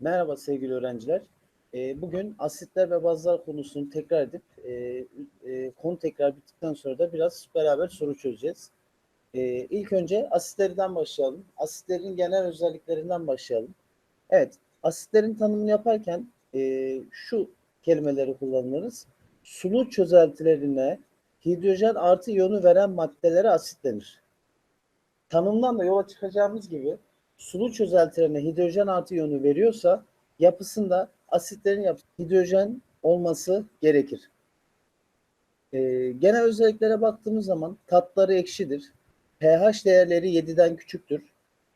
Merhaba sevgili öğrenciler. Ee, Bugün asitler ve bazlar konusunu tekrar edip e, e, konu tekrar bittikten sonra da biraz beraber soru çözeceğiz. Ee, İlk önce asitlerden başlayalım. Asitlerin genel özelliklerinden başlayalım. Evet, asitlerin tanımını yaparken e, şu kelimeleri kullanırız. Sulu çözeltilerine hidrojen artı iyonu veren maddelere asit denir. Tanımdan da yola çıkacağımız gibi sulu çözeltilerine hidrojen artı iyonu veriyorsa yapısında asitlerin yap hidrojen olması gerekir. Ee, genel özelliklere baktığımız zaman tatları ekşidir. pH değerleri 7'den küçüktür.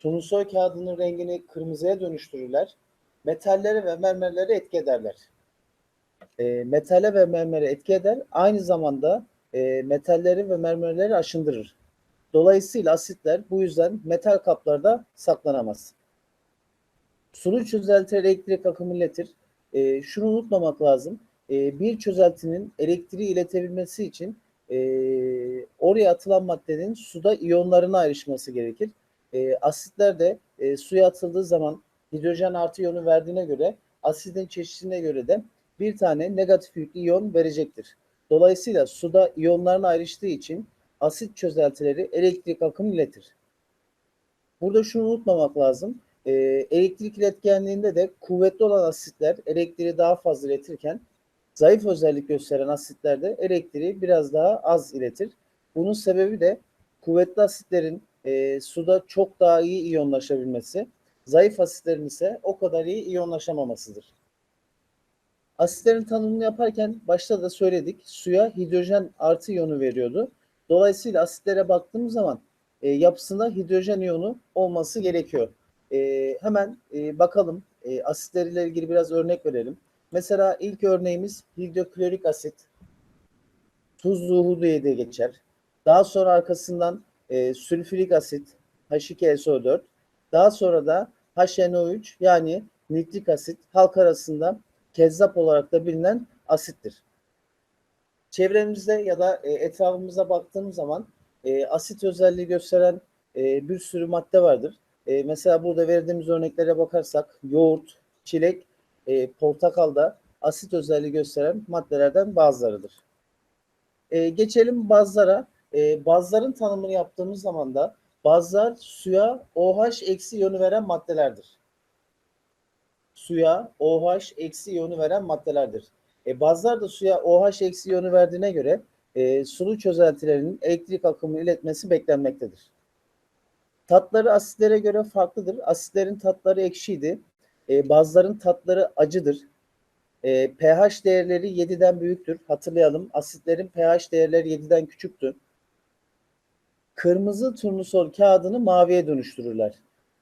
Turnusol kağıdının rengini kırmızıya dönüştürürler. Metallere ve mermerlere etki ederler. E, metale ve mermere etki eder. Aynı zamanda e, metalleri ve mermerleri aşındırır. Dolayısıyla asitler bu yüzden metal kaplarda saklanamaz. Sulu çözelti elektrik akımı iletir. E, şunu unutmamak lazım. E, bir çözeltinin elektriği iletebilmesi için e, oraya atılan maddenin suda iyonlarına ayrışması gerekir. E, asitler de e, suya atıldığı zaman hidrojen artı iyonu verdiğine göre asitin çeşidine göre de bir tane negatif yüklü iyon verecektir. Dolayısıyla suda iyonlarına ayrıştığı için asit çözeltileri elektrik akımı iletir. Burada şunu unutmamak lazım. E, elektrik iletkenliğinde de kuvvetli olan asitler elektriği daha fazla iletirken zayıf özellik gösteren asitler de elektriği biraz daha az iletir. Bunun sebebi de kuvvetli asitlerin e, suda çok daha iyi iyonlaşabilmesi, zayıf asitlerin ise o kadar iyi iyonlaşamamasıdır. Asitlerin tanımını yaparken başta da söyledik suya hidrojen artı iyonu veriyordu. Dolayısıyla asitlere baktığımız zaman e, yapısında hidrojen iyonu olması gerekiyor. E, hemen e, bakalım e, asitleriyle ilgili biraz örnek verelim. Mesela ilk örneğimiz hidroklorik asit. Tuzlu hudu diye de geçer. Daha sonra arkasından e, sülfürik asit H2SO4. Daha sonra da HNO3 yani nitrik asit halk arasında kezzap olarak da bilinen asittir. Çevremizde ya da e, etrafımıza baktığımız zaman e, asit özelliği gösteren e, bir sürü madde vardır. E, mesela burada verdiğimiz örneklere bakarsak yoğurt, çilek, e, portakalda asit özelliği gösteren maddelerden bazılarıdır. E, geçelim bazlara. E, bazların tanımını yaptığımız zaman da bazlar suya OH eksi iyonu veren maddelerdir. Suya OH eksi iyonu veren maddelerdir. E, bazlar da suya OH eksi iyonu verdiğine göre e, sulu çözeltilerinin elektrik akımını iletmesi beklenmektedir. Tatları asitlere göre farklıdır. Asitlerin tatları ekşiydi. E, bazıların tatları acıdır. E, pH değerleri 7'den büyüktür. Hatırlayalım asitlerin pH değerleri 7'den küçüktü. Kırmızı turnusol kağıdını maviye dönüştürürler.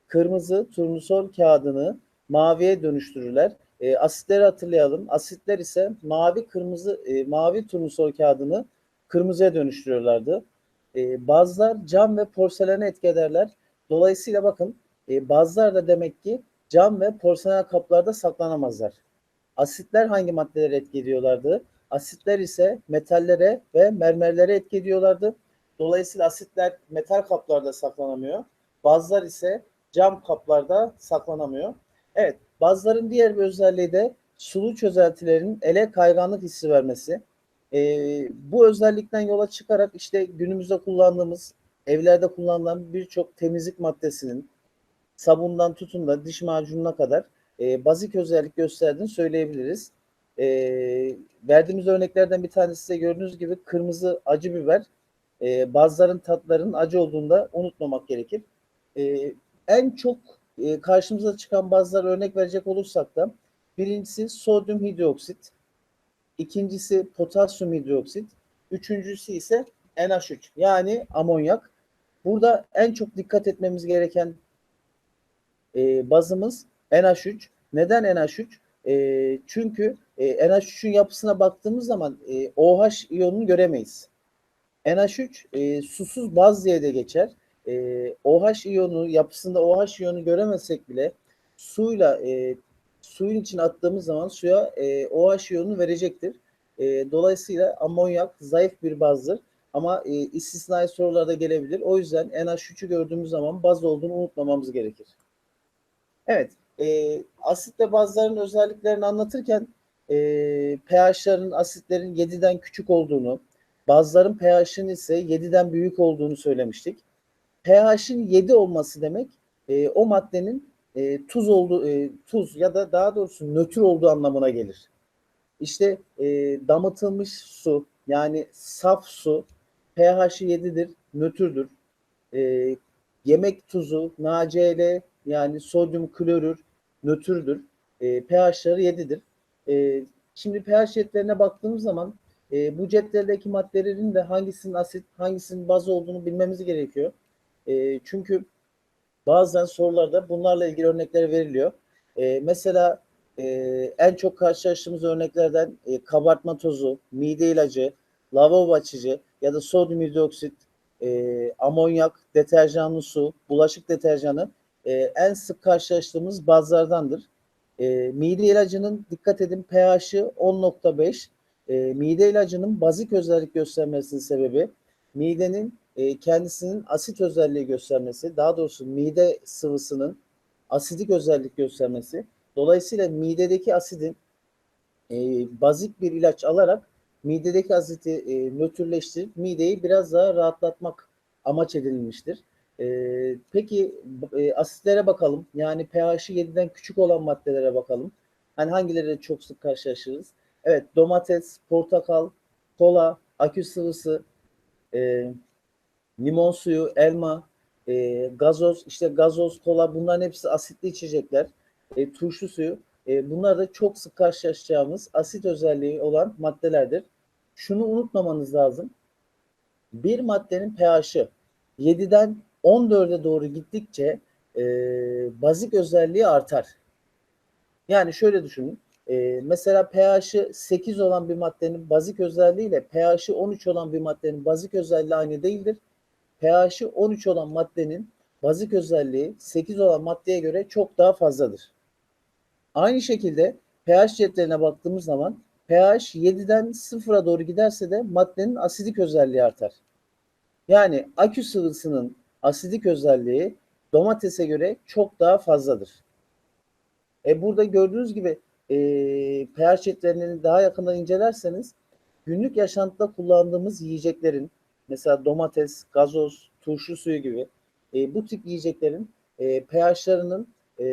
Kırmızı turnusol kağıdını maviye dönüştürürler. E, asitleri hatırlayalım. Asitler ise mavi kırmızı e, mavi turnusol kağıdını kırmızıya dönüştürüyorlardı. E, bazılar cam ve porselene etki ederler. Dolayısıyla bakın e, bazılar da demek ki cam ve porselen kaplarda saklanamazlar. Asitler hangi maddelere etki ediyorlardı? Asitler ise metallere ve mermerlere etki ediyorlardı. Dolayısıyla asitler metal kaplarda saklanamıyor. Bazılar ise cam kaplarda saklanamıyor. Evet, bazıların diğer bir özelliği de sulu çözeltilerin ele kayganlık hissi vermesi. Ee, bu özellikten yola çıkarak işte günümüzde kullandığımız, evlerde kullanılan birçok temizlik maddesinin sabundan tutun da diş macununa kadar e, bazik özellik gösterdiğini söyleyebiliriz. E, verdiğimiz örneklerden bir tanesi de gördüğünüz gibi kırmızı acı biber. E, bazıların tatların acı olduğunda unutmamak gerekir. E, en çok e, karşımıza çıkan bazıları örnek verecek olursak da birincisi sodyum hidroksit, ikincisi potasyum hidroksit, üçüncüsü ise NH3 yani amonyak. Burada en çok dikkat etmemiz gereken e, bazımız NH3. Neden NH3? E, çünkü e, NH3'ün yapısına baktığımız zaman e, OH iyonunu göremeyiz. NH3 e, susuz baz diye de geçer. E, OH iyonu yapısında OH iyonu göremesek bile suyla e, suyun içine attığımız zaman suya e, OH iyonunu verecektir. E, dolayısıyla amonyak zayıf bir bazdır. Ama e, istisnai sorularda gelebilir. O yüzden NH3'ü gördüğümüz zaman baz olduğunu unutmamamız gerekir. Evet, e, asit ve bazların özelliklerini anlatırken e, pH'ların asitlerin 7'den küçük olduğunu, bazların pH'ın ise 7'den büyük olduğunu söylemiştik. pH'in 7 olması demek e, o maddenin e, tuz olduğu e, tuz ya da daha doğrusu nötr olduğu anlamına gelir. İşte e, damıtılmış su yani saf su pH'i 7'dir, nötrdür. E, yemek tuzu NaCl yani sodyum klorür nötrdür. E, pH'ları 7'dir. E, şimdi pH cetveline baktığımız zaman e, bu cetveldeki maddelerin de hangisinin asit, hangisinin baz olduğunu bilmemiz gerekiyor. E, çünkü bazen sorularda bunlarla ilgili örnekler veriliyor. E, mesela e, en çok karşılaştığımız örneklerden e, kabartma tozu, mide ilacı, lavabo açıcı ya da sodyum hidroksit, e, amonyak, deterjanlı su, bulaşık deterjanı e, en sık karşılaştığımız bazlardandır. E, mide ilacının dikkat edin pH'i 10.5. E, mide ilacının bazik özellik göstermesinin sebebi midenin e, kendisinin asit özelliği göstermesi, daha doğrusu mide sıvısının asidik özellik göstermesi. Dolayısıyla midedeki asidin e, bazik bir ilaç alarak midedeki asiti e, nötrleştirip mideyi biraz daha rahatlatmak amaç edilmiştir. E, peki e, asitlere bakalım. Yani pH'i 7'den küçük olan maddelere bakalım. Hani hangileri çok sık karşılaşırız? Evet domates, portakal, kola, akü sıvısı, e, limon suyu, elma, e, gazoz, işte gazoz, kola bunların hepsi asitli içecekler. E, turşu suyu. E, bunlar da çok sık karşılaşacağımız asit özelliği olan maddelerdir. Şunu unutmamanız lazım. Bir maddenin pH'i 7'den 14'e doğru gittikçe e, bazik özelliği artar. Yani şöyle düşünün. E, mesela pH'i 8 olan bir maddenin bazik özelliği ile pH'i 13 olan bir maddenin bazik özelliği aynı değildir. pH'i 13 olan maddenin bazik özelliği 8 olan maddeye göre çok daha fazladır. Aynı şekilde pH cetveline baktığımız zaman pH 7'den 0'a doğru giderse de maddenin asidik özelliği artar. Yani akü sıvısının asidik özelliği domatese göre çok daha fazladır. E burada gördüğünüz gibi e, pH cetvelini daha yakından incelerseniz günlük yaşantıda kullandığımız yiyeceklerin mesela domates, gazoz, turşu suyu gibi e, bu tip yiyeceklerin e, pH'larının e,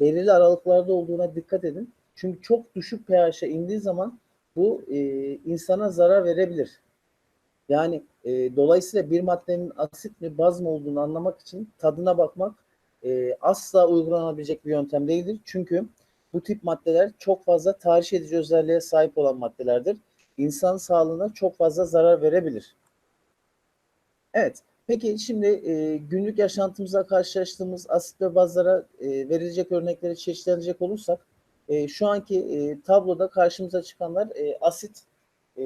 belirli aralıklarda olduğuna dikkat edin. Çünkü çok düşük pH'e indiği zaman bu e, insana zarar verebilir. Yani e, dolayısıyla bir maddenin asit mi baz mı olduğunu anlamak için tadına bakmak e, asla uygulanabilecek bir yöntem değildir. Çünkü bu tip maddeler çok fazla tahriş edici özelliğe sahip olan maddelerdir. İnsan sağlığına çok fazla zarar verebilir. Evet, peki şimdi e, günlük yaşantımızda karşılaştığımız asit ve bazlara e, verilecek örnekleri çeşitlenecek olursak, e, şu anki e, tabloda karşımıza çıkanlar e, asit. E,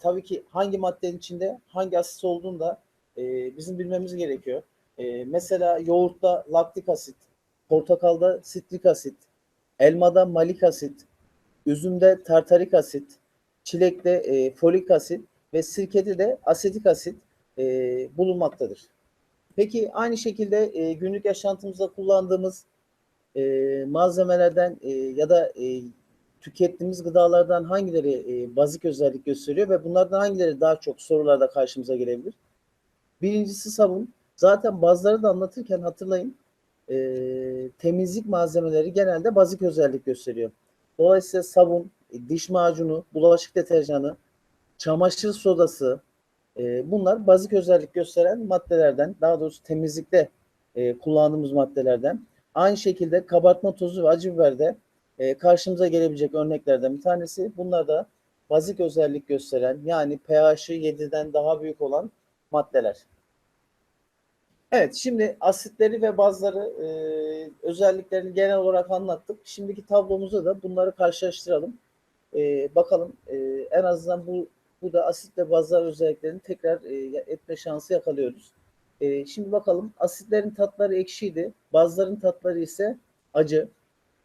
tabii ki hangi maddenin içinde hangi asit olduğunu da e, bizim bilmemiz gerekiyor. E, mesela yoğurtta laktik asit, portakalda sitrik asit, elmada malik asit, üzümde tartarik asit, çilekte e, folik asit ve sirkede de asetik asit e, bulunmaktadır. Peki aynı şekilde e, günlük yaşantımızda kullandığımız e, malzemelerden e, ya da e, tükettiğimiz gıdalardan hangileri e, bazik özellik gösteriyor ve bunlardan hangileri daha çok sorularda karşımıza gelebilir? Birincisi sabun. Zaten bazıları da anlatırken hatırlayın e, temizlik malzemeleri genelde bazik özellik gösteriyor. Dolayısıyla sabun, e, diş macunu, bulaşık deterjanı, çamaşır sodası e, bunlar bazik özellik gösteren maddelerden daha doğrusu temizlikte e, kullandığımız maddelerden. Aynı şekilde kabartma tozu ve acı biber de e, karşımıza gelebilecek örneklerden bir tanesi. Bunlar da bazik özellik gösteren yani pH'i 7'den daha büyük olan maddeler. Evet şimdi asitleri ve bazları e, özelliklerini genel olarak anlattık. Şimdiki tablomuzda da bunları karşılaştıralım. E, bakalım e, en azından bu bu da asit ve bazlar özelliklerini tekrar e, etme şansı yakalıyoruz. E, şimdi bakalım asitlerin tatları ekşiydi. Bazıların tatları ise acı.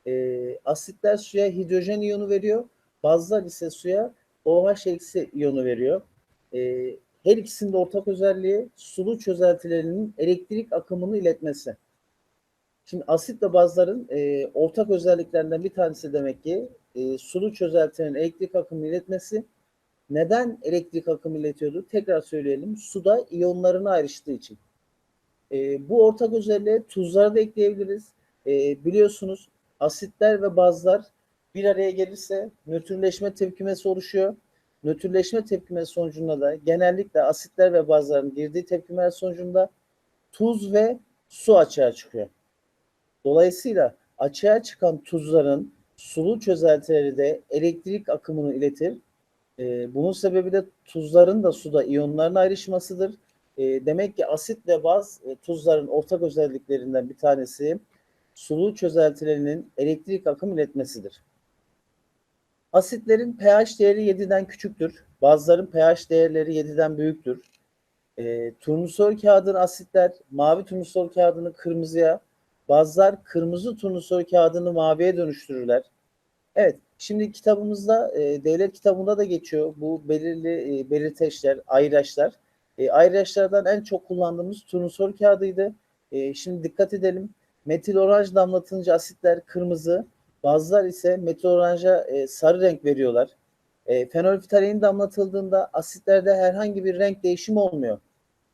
E, asitler suya hidrojen iyonu veriyor. Bazılar ise suya OH eksi iyonu veriyor. E, her ikisinin de ortak özelliği sulu çözeltilerinin elektrik akımını iletmesi. Şimdi asit ve bazların e, ortak özelliklerinden bir tanesi demek ki e, sulu çözeltinin elektrik akımı iletmesi. Neden elektrik akımı iletiyordu? Tekrar söyleyelim. Suda iyonlarını ayrıştığı için. E, bu ortak özelliğe tuzları da ekleyebiliriz. E, biliyorsunuz asitler ve bazlar bir araya gelirse nötrleşme tepkimesi oluşuyor. Nötrleşme tepkimesi sonucunda da genellikle asitler ve bazların girdiği tepkimeler sonucunda tuz ve su açığa çıkıyor. Dolayısıyla açığa çıkan tuzların sulu çözeltileri de elektrik akımını iletir. E, bunun sebebi de tuzların da suda iyonların ayrışmasıdır. E, demek ki asit ve baz e, tuzların ortak özelliklerinden bir tanesi sulu çözeltilerinin elektrik akım iletmesidir. Asitlerin pH değeri 7'den küçüktür. Bazıların pH değerleri 7'den büyüktür. E, turnusol kağıdın asitler mavi turnusol kağıdını kırmızıya, bazılar kırmızı turnusol kağıdını maviye dönüştürürler. Evet, şimdi kitabımızda, e, devlet kitabında da geçiyor bu belirli e, belirteçler, ayraçlar. E, ayraçlardan en çok kullandığımız turnusol kağıdıydı. E, şimdi dikkat edelim. Metil oranj damlatınca asitler kırmızı, bazılar ise metil oranja e, sarı renk veriyorlar. E, fenolfitalein damlatıldığında asitlerde herhangi bir renk değişimi olmuyor.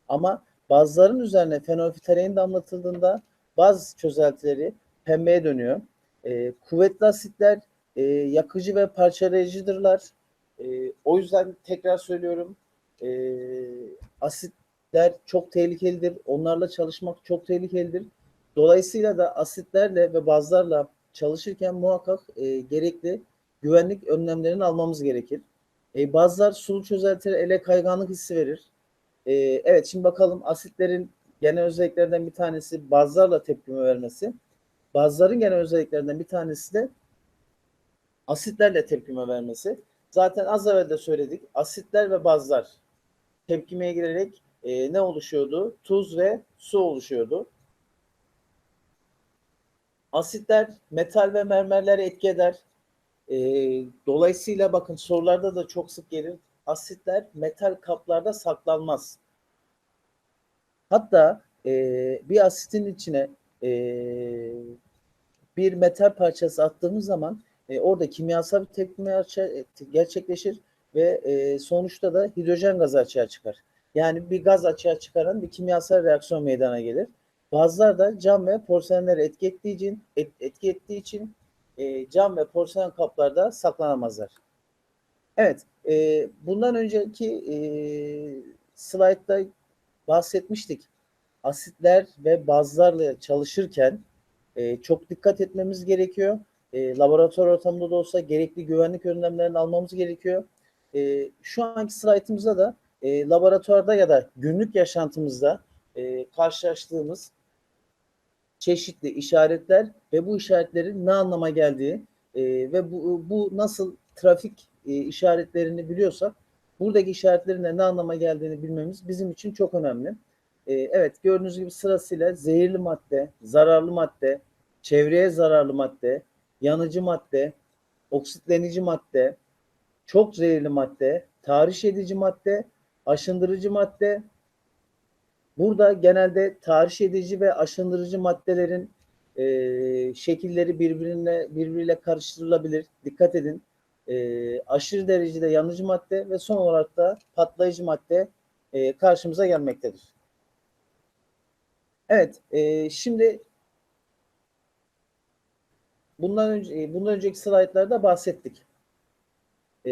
Ama bazıların üzerine fenolfitalein damlatıldığında bazı çözeltileri pembeye dönüyor. E, kuvvetli asitler e, yakıcı ve parçalayıcıdırlar. E, o yüzden tekrar söylüyorum e, asitler çok tehlikelidir. Onlarla çalışmak çok tehlikelidir. Dolayısıyla da asitlerle ve bazlarla çalışırken muhakkak e, gerekli güvenlik önlemlerini almamız gerekir. E, bazılar sulu çözeltiler ele kayganlık hissi verir. E, evet şimdi bakalım asitlerin genel özelliklerinden bir tanesi bazlarla tepkime vermesi. Bazların genel özelliklerinden bir tanesi de asitlerle tepkime vermesi. Zaten az evvel de söyledik. Asitler ve bazlar tepkimeye girerek e, ne oluşuyordu? Tuz ve su oluşuyordu. Asitler metal ve mermerlere etki eder. E, dolayısıyla bakın sorularda da çok sık gelir. Asitler metal kaplarda saklanmaz. Hatta e, bir asitin içine e, bir metal parçası attığımız zaman e, orada kimyasal bir tepkime gerçekleşir ve e, sonuçta da hidrojen gazı açığa çıkar. Yani bir gaz açığa çıkaran bir kimyasal reaksiyon meydana gelir. Bazılar da cam ve porselenleri etki ettiği için, et, etki ettiği için e, cam ve porselen kaplarda saklanamazlar. Evet, e, bundan önceki e, slaytta bahsetmiştik. Asitler ve bazlarla çalışırken e, çok dikkat etmemiz gerekiyor. E, laboratuvar ortamında da olsa gerekli güvenlik önlemlerini almamız gerekiyor. E, şu anki slaytımızda da e, laboratuvarda ya da günlük yaşantımızda e, karşılaştığımız çeşitli işaretler ve bu işaretlerin ne anlama geldiği e, ve bu, bu nasıl trafik e, işaretlerini biliyorsak buradaki işaretlerin de ne anlama geldiğini bilmemiz bizim için çok önemli. E, evet gördüğünüz gibi sırasıyla zehirli madde, zararlı madde, çevreye zararlı madde, yanıcı madde, oksitlenici madde, çok zehirli madde, tahriş edici madde, aşındırıcı madde. Burada genelde tahriş edici ve aşındırıcı maddelerin e, şekilleri birbirine birbiriyle karıştırılabilir. Dikkat edin. E, aşırı derecede yanıcı madde ve son olarak da patlayıcı madde e, karşımıza gelmektedir. Evet, e, şimdi bundan önce e, bundan önceki slaytlarda bahsettik. E,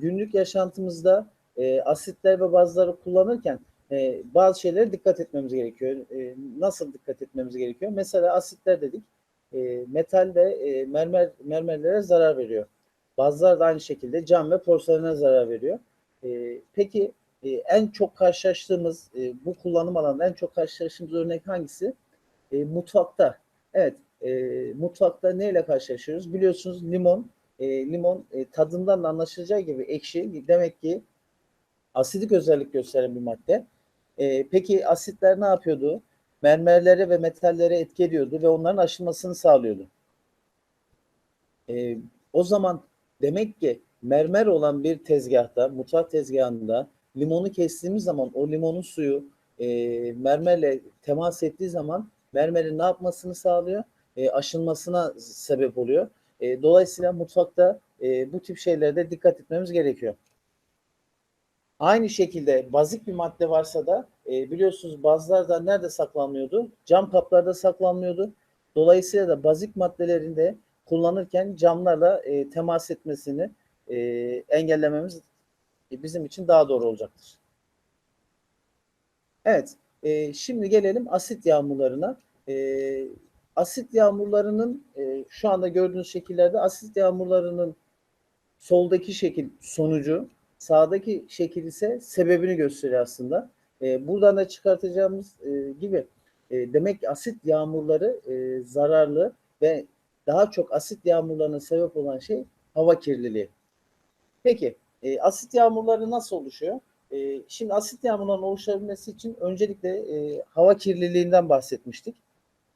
günlük yaşantımızda e, asitler ve bazıları kullanırken e, bazı şeylere dikkat etmemiz gerekiyor. E, nasıl dikkat etmemiz gerekiyor? Mesela asitler dedik. E, metal ve e, mermer mermerlere zarar veriyor. Bazıları da aynı şekilde cam ve porselene zarar veriyor. E, peki e, en çok karşılaştığımız e, bu kullanım alanında en çok karşılaştığımız örnek hangisi? E, mutfakta. Evet, e, mutfakta neyle karşılaşıyoruz? Biliyorsunuz limon. E, limon e, tadından da anlaşılacağı gibi ekşi. Demek ki asidik özellik gösteren bir madde. E, peki asitler ne yapıyordu? Mermerlere ve metallere etki ediyordu ve onların aşılmasını sağlıyordu. E, o zaman demek ki mermer olan bir tezgahta, mutfak tezgahında limonu kestiğimiz zaman o limonun suyu e, mermerle temas ettiği zaman mermerin ne yapmasını sağlıyor? E, aşınmasına sebep oluyor. E, dolayısıyla mutfakta e, bu tip şeylere dikkat etmemiz gerekiyor. Aynı şekilde bazik bir madde varsa da e, biliyorsunuz bazıları da nerede saklanmıyordu? Cam kaplarda saklanmıyordu. Dolayısıyla da bazik maddelerinde kullanırken camlarla temas etmesini engellememiz bizim için daha doğru olacaktır. Evet, şimdi gelelim asit yağmurlarına. Asit yağmurlarının e, şu anda gördüğünüz şekillerde asit yağmurlarının soldaki şekil sonucu, sağdaki şekil ise sebebini gösteriyor aslında. E, buradan da çıkartacağımız e, gibi e, demek ki asit yağmurları e, zararlı ve daha çok asit yağmurlarına sebep olan şey hava kirliliği. Peki e, asit yağmurları nasıl oluşuyor? E, şimdi asit yağmurlarının oluşabilmesi için öncelikle e, hava kirliliğinden bahsetmiştik.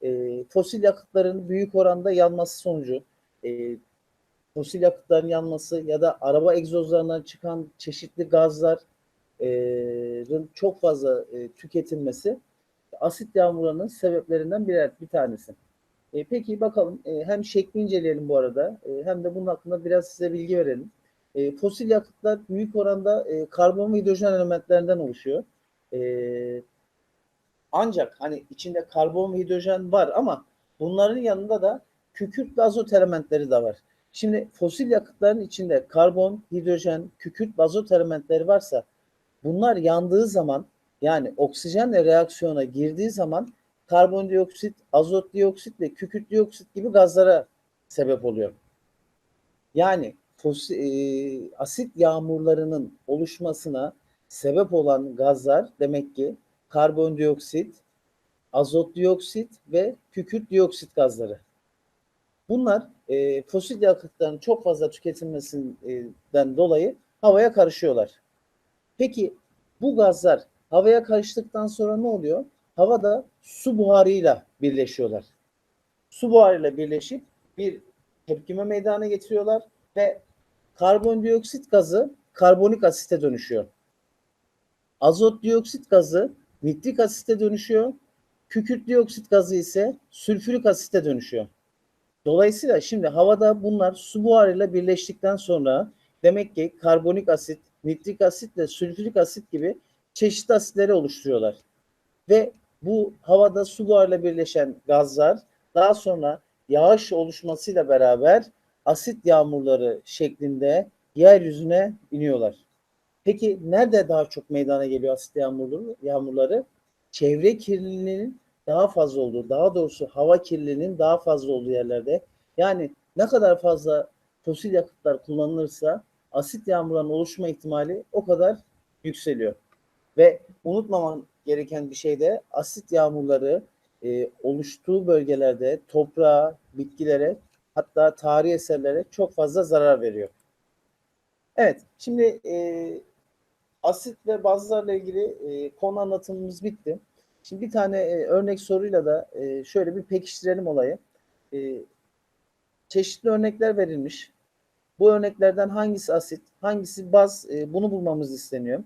E, fosil yakıtların büyük oranda yanması sonucu, e, fosil yakıtların yanması ya da araba egzozlarından çıkan çeşitli gazların çok fazla e, tüketilmesi asit yağmurlarının sebeplerinden birer bir tanesi. E, peki bakalım e, hem şekli inceleyelim bu arada e, hem de bunun hakkında biraz size bilgi verelim. E, fosil yakıtlar büyük oranda e, karbon ve hidrojen elementlerinden oluşuyor. E, ancak hani içinde karbon ve hidrojen var ama bunların yanında da kükürt ve azot elementleri de var. Şimdi fosil yakıtların içinde karbon, hidrojen, kükürt ve azot elementleri varsa bunlar yandığı zaman yani oksijenle reaksiyona girdiği zaman karbondioksit, azot dioksit ve kükürt dioksit gibi gazlara sebep oluyor. Yani fosil, e, asit yağmurlarının oluşmasına sebep olan gazlar demek ki karbondioksit, azot dioksit ve kükürt dioksit gazları. Bunlar e, fosil yakıtların çok fazla tüketilmesinden dolayı havaya karışıyorlar. Peki bu gazlar havaya karıştıktan sonra ne oluyor? Havada su buharıyla birleşiyorlar. Su buharıyla birleşip bir tepkime meydana getiriyorlar ve karbondioksit gazı karbonik asite dönüşüyor. Azot dioksit gazı nitrik asite dönüşüyor. Kükürt dioksit gazı ise sülfürik asite dönüşüyor. Dolayısıyla şimdi havada bunlar su buharıyla birleştikten sonra demek ki karbonik asit, nitrik asit ve sülfürik asit gibi çeşitli asitleri oluşturuyorlar. Ve bu havada su buharıyla birleşen gazlar daha sonra yağış oluşmasıyla beraber asit yağmurları şeklinde yeryüzüne iniyorlar. Peki nerede daha çok meydana geliyor asit yağmurları? yağmurları? Çevre kirliliğinin daha fazla olduğu, daha doğrusu hava kirliliğinin daha fazla olduğu yerlerde. Yani ne kadar fazla fosil yakıtlar kullanılırsa asit yağmurlarının oluşma ihtimali o kadar yükseliyor. Ve unutmaman gereken bir şey de asit yağmurları e, oluştuğu bölgelerde toprağa, bitkilere hatta tarihi eserlere çok fazla zarar veriyor. Evet, şimdi e, asit ve bazlarla ilgili e, konu anlatımımız bitti. Şimdi bir tane e, örnek soruyla da e, şöyle bir pekiştirelim olayı. E, çeşitli örnekler verilmiş. Bu örneklerden hangisi asit, hangisi baz e, bunu bulmamız isteniyor.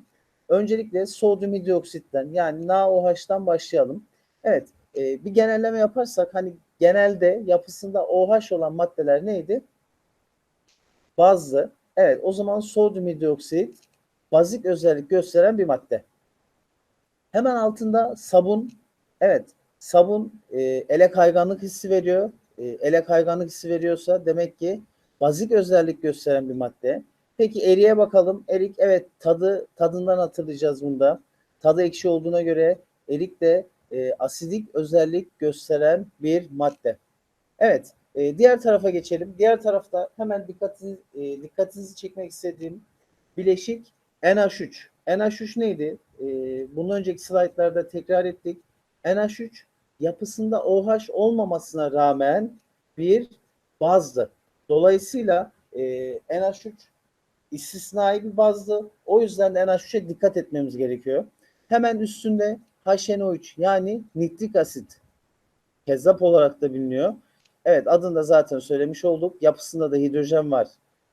Öncelikle sodyum hidroksitten yani NaOH'tan başlayalım. Evet, e, bir genelleme yaparsak hani genelde yapısında OH olan maddeler neydi? Bazlı. Evet, o zaman sodyum hidroksit bazik özellik gösteren bir madde. Hemen altında sabun. Evet, sabun e, ele kayganlık hissi veriyor. E, ele kayganlık hissi veriyorsa demek ki bazik özellik gösteren bir madde. Peki eriye bakalım. Erik evet tadı tadından hatırlayacağız bunda. Tadı ekşi olduğuna göre erik de e, asidik özellik gösteren bir madde. Evet, e, diğer tarafa geçelim. Diğer tarafta hemen dikkatinizi, e, dikkatinizi çekmek istediğim bileşik NH3. NH3 neydi? E, bundan önceki slaytlarda tekrar ettik. NH3 yapısında OH olmamasına rağmen bir bazdı. Dolayısıyla e, NH3 istisnai bir bazdı. O yüzden de NH3'e dikkat etmemiz gerekiyor. Hemen üstünde HNO3 yani nitrik asit. Kezzap olarak da biliniyor. Evet adında zaten söylemiş olduk. Yapısında da hidrojen var.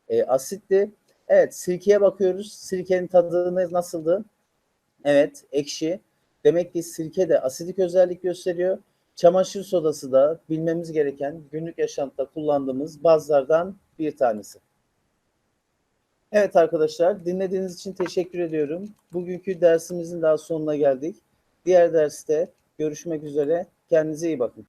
E, asitli. Evet sirkeye bakıyoruz. Sirkenin tadı nasıldı? Evet ekşi. Demek ki sirke de asidik özellik gösteriyor. çamaşır sodası da bilmemiz gereken günlük yaşantıda kullandığımız bazlardan bir tanesi. Evet arkadaşlar dinlediğiniz için teşekkür ediyorum. Bugünkü dersimizin daha sonuna geldik. Diğer derste görüşmek üzere. Kendinize iyi bakın.